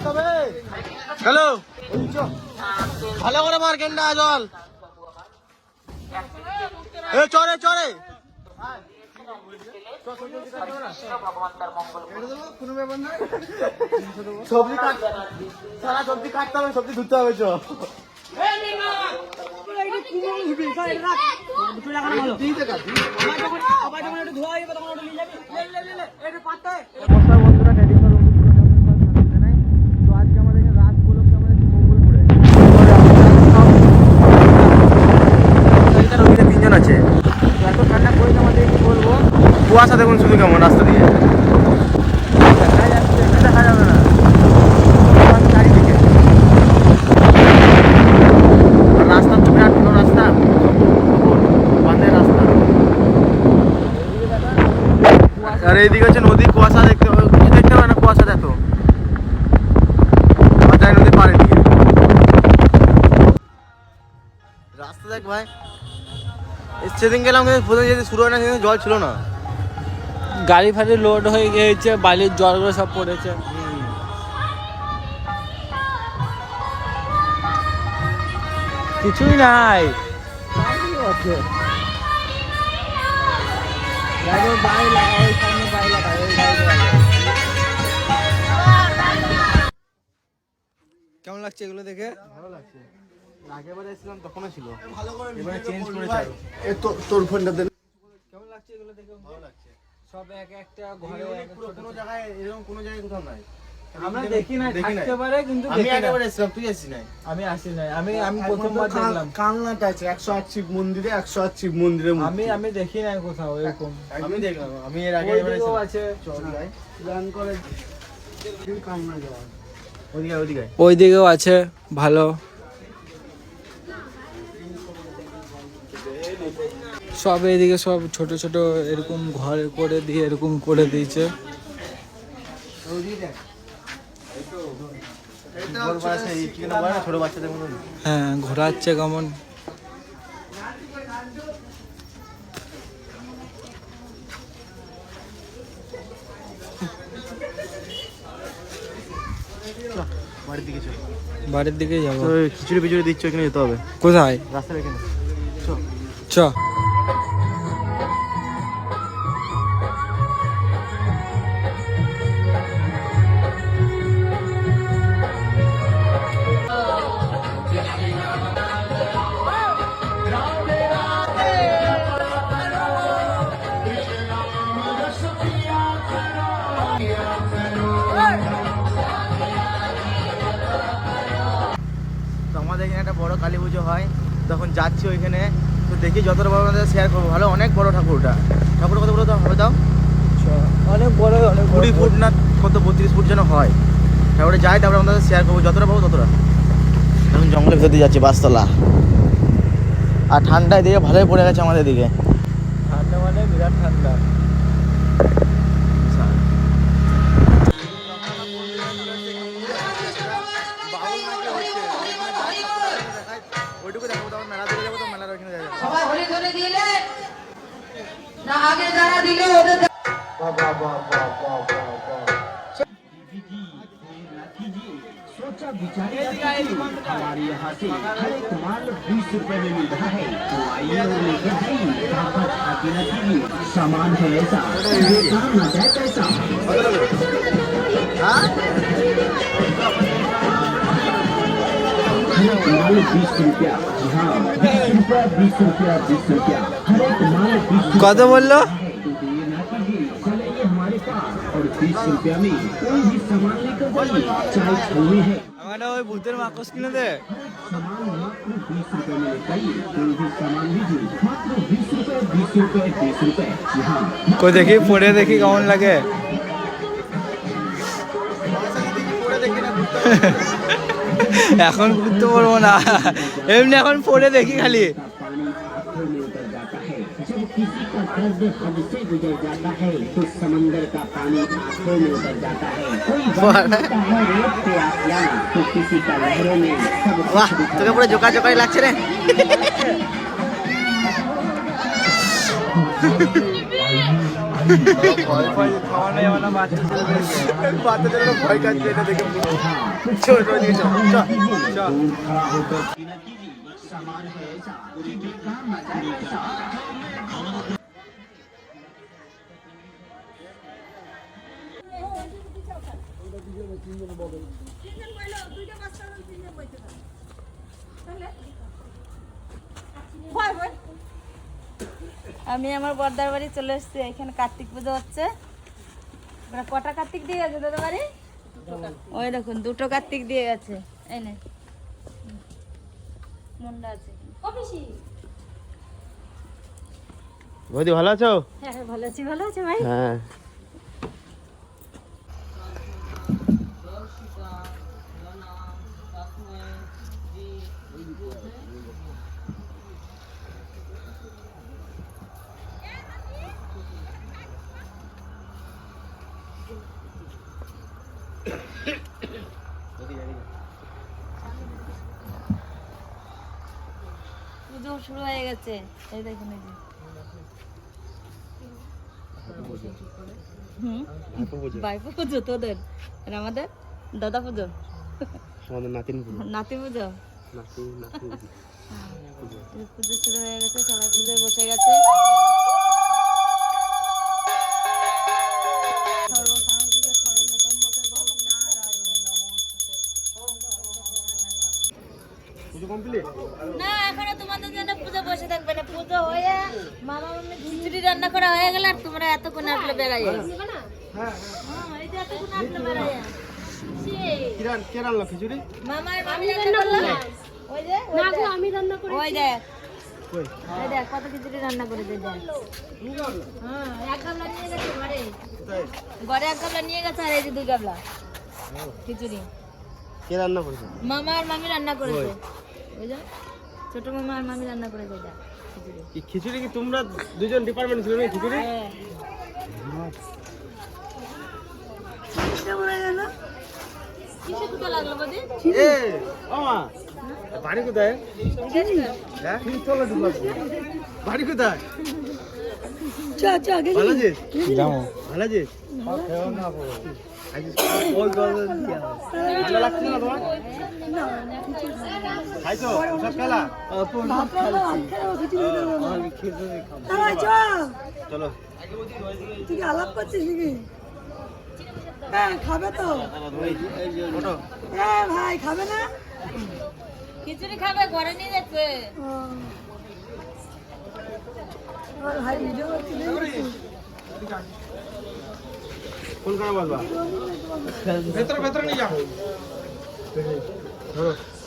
Hello ভালো করে মার জল এ চরে চরে সবজি সবজি কাটতে হবে সবজি হবে ফর তো আজকে আমাদের এখানে রাত উপলক্ষে আমাদের মঙ্গলপুরে ওইখানে তিনজন আছে তো এত ঠান্ডা পড়েছে আমাদের কি বলব কুয়াশা দেখুন শুধু কেমন, রাস্তা দিয়ে। আর এইদিকে হচ্ছে নদী, কুয়াশা দেখতে কিছু দেখতে হবে না? কুয়াশা দিকে রাস্তা দেখ ভাই। সেদিন গেলাম কিন্তু প্রথমে শুরু হয় না জল ছিল না। গাড়ি ফাড়ি লোড হয়ে গিয়েছে বালির জলগুলো সব পড়েছে। কিছুই নাই। কেমন লাগছে এগুলো দেখে? ভালো লাগছে। আগেবার এসেছিলাম তখনও ছিল। এবারে চেঞ্জ করেছে আরও। তোর ফোনটা দেন কেমন লাগছে এগুলো দেখে। ভালো লাগছে সব এক একটা ঘরে কোনো জায়গায় এরকম কোনো জায়গায় কোথাও নাই। আমরা দেখি না থাকতে পারে কিন্তু আমি দেখি এসেছিলাম তুই আসিস নাই। আমি আসি নাই আমি আমি প্রথমবার দেখলাম। কালনাটা আছে একশো আট শিব মন্দিরে শিব মন্দিরে আমি আমি দেখি নাই কোথাও এরকম। আমি দেখলাম আমি এর আগে ওই এবার দিকেও এসেছিলাম। আছে। গান করে কালনা যাওয়া। ওদিকে ওদিকে ওই আছে ভালো। সব এদিকে সব ছোট ছোট এরকম ঘর করে দিয়ে এরকম করে দিয়েছে। হ্যাঁ ঘোরাচ্ছে কেমন? বাড়ির দিকে চল বাড়ির দিকে যাব। খিচুড়ি পিচুড়ি দিচ্ছ এখানে যেতে হবে। কোথায়? রাস্তার এখানে। চ। পুজো হয় তখন যাচ্ছি ওইখানে। তো দেখি যতটা বড় আমাদের শেয়ার করব। ভালো অনেক বড় ঠাকুরটা। ঠাকুর কত বড় হবে তাও অনেক বড় অনেক কুড়ি ফুট না কত বত্রিশ ফুট যেন হয়। তারপরে যাই তারপরে আমাদের শেয়ার করব। যতটা পাবো ততটা। এখন জঙ্গলের ভিতর দিয়ে যাচ্ছি বাসতলা। আর ঠান্ডায় দিকে ভালোই পড়ে গেছে আমাদের দিকে ঠান্ডা মানে বিরাট ঠান্ডা। সবাই হলি ধরে দিলে না আগে যারা দিলে ওদের हमारे यहाँ से हर एक माल बीस रुपए में मिल रहा है तो आइए और लेकर जाइए ताकत आके न कीजिए सामान है ऐसा ये काम न जाए पैसा हर एक माल बीस रुपया जी हाँ बीस रुपया बीस रुपया बीस रुपया हर एक माल बीस रुपया কত বললো है तो देर ना कीजिए चले ये हमारे पास और बीस रुपया में कोई भी सामान लेकर जाइए चाहे এখন ঘুরতে পারবো না এমনি এখন পরে দেখি খালি का पानी आंखों में उतर जाता है जब किसी का कर्ज हद से गुजर जाता है तो समंदर का पानी आंखों में उतर जाता है कोई वक्त है रेत पे आसियाना तो किसी का लहरों में सब বাহ कुछ दिखा তোকে পুরো জোকা জোকাই লাগছে রে খাওয়ানো যাবে না বাচ্চা বাচ্চাদের ভয় আমি আমার বর্দার বাড়ি চলে এসেছি এখানে কার্তিক পুজো হচ্ছে। কটা কার্তিক দিয়ে গেছে দাদা বাড়ি? ওই দেখুন দুটো কার্তিক দিয়ে গেছে। এই নে। মুন্ডা আছে। বৌদি ভালো আছো? হ্যাঁ হ্যাঁ, ভালো আছি ভালো আছে ভাই? হ্যাঁ পুজো শুরু হয়ে গেছে। এই দেখুন এই যে। বাইপো পুজো তোদের? আর আমাদের? দাদা পুজো আমাদের নাতিন নাতি পুজো নাতি নাতি পুজো শুরু হয়ে গেছে সবাই পুজোয় বসে গেছে। পুজো কমপ্লিট না এখনও তোমাদের জন্য পুজো বসে থাকবে না। পুজো হয়ে মামা মামি খিচুড়ি রান্না করা হয়ে গেল আর তোমরা এতক্ষণ আসলে বেড়াই হ্যাঁ এই যে এতক্ষণ আসলে বেড়াই কি কে রান্না খিচুড়ি? মামার মামি রান্না করল। ওই যে না গো আমি রান্না করেছি। ওই দেখ। কই? ওই দেখ কত খিচুড়ি রান্না দেখ হ্যাঁ এক গামলা নিয়ে গেছে ঘরে। ঘরে এক গামলা নিয়ে গেছে আর এই যে দুই গামলা খিচুড়ি। কে রান্না করছে? মামা আর মামি রান্না করেছে। ওই যে ছোট মামা আর মামি রান্না করেছে এটা খিচুড়ি। কি খিচুড়ি কি তোমরা দুজন ডিপার্টমেন্ট ছিল খিচুড়ি? হ্যাঁ। বাড়ি কোথায়? হ্যাঁ? বাড়ি কোথায়? ভালো আছিস? ভালো আছিস? চলো আলাপ করছিস নাকি হ্যাঁ খাবে তো হ্যাঁ ভাই খাবে না খিচুড়ি খাবে ঘরে নিয়ে যাচ্ছে। ভাই ভিডিও করে বলবা ভেতরে ভেতরে নিয়ে যাও ধরো শোন